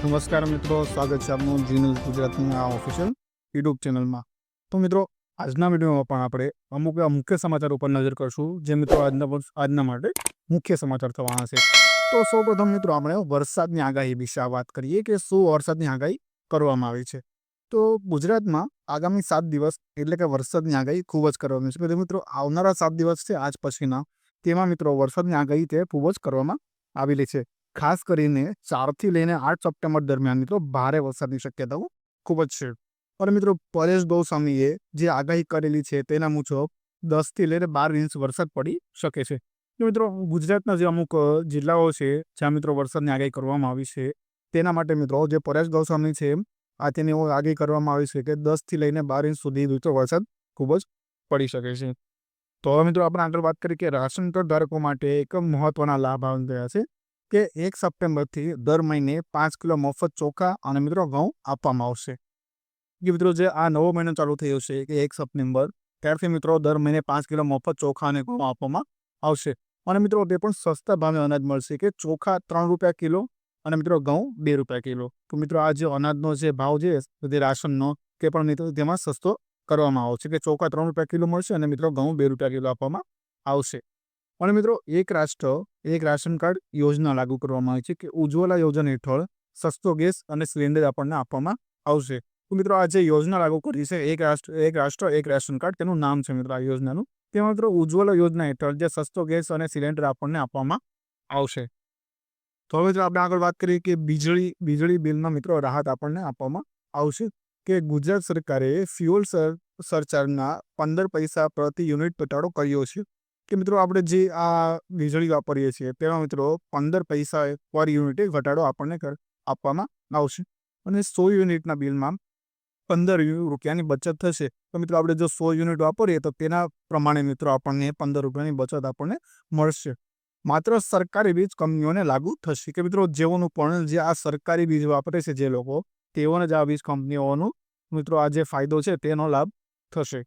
નમસ્કાર મિત્રો, સ્વાગત છે આપનું જી ન્યૂઝ ગુજરાતની આ ઓફિશિયલ યુટ્યુબ ચેનલમાં તો મિત્રો, આજના વિડીયોમાં પણ આપણે અમુક મુખ્ય સમાચાર ઉપર નજર કરશું, જે મિત્રો આજના આજના માટે મુખ્ય સમાચાર થવાના છે. તો સૌપ્રથમ મિત્રો, આપણે વરસાદની આગાહી વિશે વાત કરીએ કે શું વરસાદની આગાહી કરવામાં આવી છે. તો ગુજરાતમાં આગામી સાત દિવસ એટલે કે વરસાદની આગાહી ખૂબ જ કરવામાં છે. મિત્રો, આવનારા સાત દિવસ છે, આજ પછીના. તેમાં મિત્રો, વરસાદની આગાહી તે ખૂબ જ કરવામાં આવેલી છે. ખાસ કરીને ચારથી લઈને આઠ સપ્ટેમ્બર દરમિયાન મિત્રો ભારે વરસાદની શક્યતાઓ ખૂબ જ છે. અને મિત્રો, પરેશ ગૌસ્વામીએ જે આગાહી કરેલી છે તેના મુજબ દસથી લઈને બાર ઇંચ વરસાદ પડી શકે છે. મિત્રો, ગુજરાતના જે અમુક જિલ્લાઓ છે જ્યાં મિત્રો વરસાદની આગાહી કરવામાં આવી છે તેના માટે મિત્રો, જે પરેશ ગૌસ્વામી છે આ તેની આગાહી કરવામાં આવી છે કે દસથી લઈને બાર ઇંચ સુધી મિત્રો વરસાદ ખૂબ જ પડી શકે છે. તો હવે મિત્રો, આપણે આગળ વાત કરીએ કે રાશન કાર્ડ ધારકો માટે એક મહત્વના લાભ આવી રહ્યા છે. કે એક સપ્ટેમ્બરથી દર મહિને પાંચ કિલો મફત ચોખા અને મિત્રો ઘઉં આપવામાં આવશે. કે મિત્રો, જે આ નવો મહિનો ચાલુ થયો છે કે એક સપ્ટેમ્બર, ત્યારથી મિત્રો દર મહિને પાંચ કિલો મફત ચોખા અને ઘઉં આપવામાં આવશે. અને મિત્રો તે પણ સસ્તા ભાવે અનાજ મળશે કે ચોખા ત્રણ રૂપિયા કિલો અને મિત્રો ઘઉં બે રૂપિયા કિલો. તો મિત્રો આ જે અનાજનો જે ભાવ છે, તે રાશનનો તે પણ મિત્રો તેમાં સસ્તો કરવામાં આવશે કે ચોખા ત્રણ રૂપિયા કિલો મળશે અને મિત્રો ઘઉં બે રૂપિયા કિલો આપવામાં આવશે. અને મિત્રો, એક રાષ્ટ્ર, એક રાશન કાર્ડ યોજના લાગુ કરવામાં આવી છે કે ઉજ્જવલા યોજના હેઠળ સસ્તો ગેસ અને સિલિન્ડર આપણને આપવામાં આવશે. તો મિત્રો, આ જે યોજના લાગુ કરી છે, એક રાષ્ટ્ર એક રાષ્ટ્ર, એક રાશન કાર્ડ, તેનું નામ છે મિત્રો આ યોજનાનું. તેમાં મિત્રો, ઉજ્જવલા યોજના હેઠળ જે સસ્તો ગેસ અને સિલિન્ડર આપણને આપવામાં આવશે. તો હવે જો આપણે આગળ વાત કરીએ કે વીજળી વીજળી બિલમાં મિત્રો, રાહત આપણને આપવામાં આવશે કે ગુજરાત સરકારે ફ્યુઅલ સર, સરચાર્જના પંદર પૈસા પ્રતિ યુનિટ ઘટાડો કર્યો છે. કે મિત્રો આપણે જે આ વીજળી વાપરીએ છીએ, તેમાં મિત્રો પંદર પૈસા પર યુનિટે ઘટાડો આપણને આપવામાં આવશે. અને સો યુનિટના બિલમાં પંદર રૂપિયાની બચત થશે. તો મિત્રો આપણે જો સો યુનિટ વાપરીએ, તો તેના પ્રમાણે મિત્રો આપણને પંદર રૂપિયાની બચત આપણને મળશે. માત્ર સરકારી વીજ કંપનીઓને લાગુ થશે. કે મિત્રો જેઓનું પણ જે આ સરકારી વીજ વાપરે છે, જે લોકો, તેઓને જ આ વીજ કંપનીઓનું મિત્રો આ જે ફાયદો છે, તેનો લાભ થશે.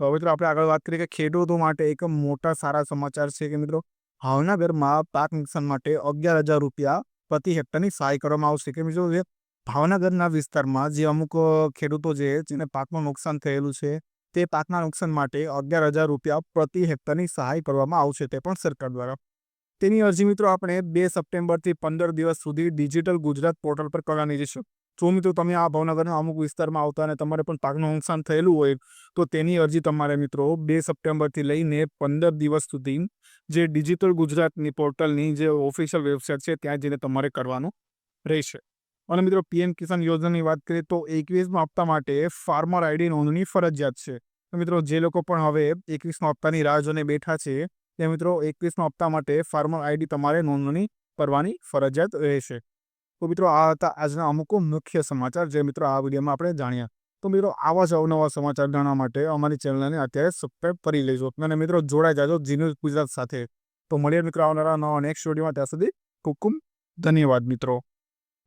તો હવે મિત્રો આપણે આગળ વાત કરીએ કે ખેડૂતો માટે એક મોટા સારા સમાચાર છે કે મિત્રો ભાવનગરમાં પાક નુકસાન માટે અગિયાર હજાર રૂપિયા પ્રતિ હેક્ટરની સહાય કરવામાં આવશે કે મિત્રો જે ભાવનગરના વિસ્તારમાં જે અમુક ખેડૂતો છે જેને પાકમાં નુકસાન થયેલું છે, તે પાકના નુકસાન માટે અગિયાર હજાર રૂપિયા પ્રતિ હેક્ટરની સહાય કરવામાં આવશે તે પણ સરકાર દ્વારા. તેની અરજી મિત્રો આપણે બે સપ્ટેમ્બરથી પંદર દિવસ સુધી ડિજિટલ ગુજરાત પોર્ટલ પર કરવાની રહેશે જો મિત્રો તમે આ ભાવનગરના અમુક વિસ્તારમાં આવતા અને તમારે પણ પાકનું નુકસાન થયેલું હોય, તો તેની અરજી તમારે મિત્રો બે સપ્ટેમ્બરથી લઈને પંદર દિવસ સુધી જે ડિજિટલ ગુજરાતની પોર્ટલની જે ઓફિશિયલ વેબસાઇટ છે, ત્યાં જઈને તમારે કરવાનું રહેશે. અને મિત્રો પીએમ કિસાન યોજનાની વાત કરીએ તો એકવીસમાં હપ્તા માટે ફાર્મર આઈડી નોંધણી ફરજિયાત છે. મિત્રો જે લોકો પણ હવે એકવીસમાં હપ્તાની રાહ જોઈને બેઠા છે, તે મિત્રો એકવીસમાં હપ્તા માટે ફાર્મર આઈડી તમારે નોંધણી કરવાની ફરજિયાત રહેશે. તો મિત્રો આ હતા આજના અમુક મુખ્ય સમાચાર જે મિત્રો આ વિડીયોમાં આપણે જાણ્યા. તો મિત્રો આવા જ અવનવા સમાચાર જાણવા માટે અમારી ચેનલને અત્યારે સબસ્ક્રાઈબ કરી લેજો અને મિત્રો જોડાઈ જાજો જીન્યુઝ ગુજરાત સાથે. તો મળીએ મિત્રો આવનારા નવા નેક્સ્ટ વિડીયોમાં ત્યાં સુધી ખૂબ ધન્યવાદ મિત્રો.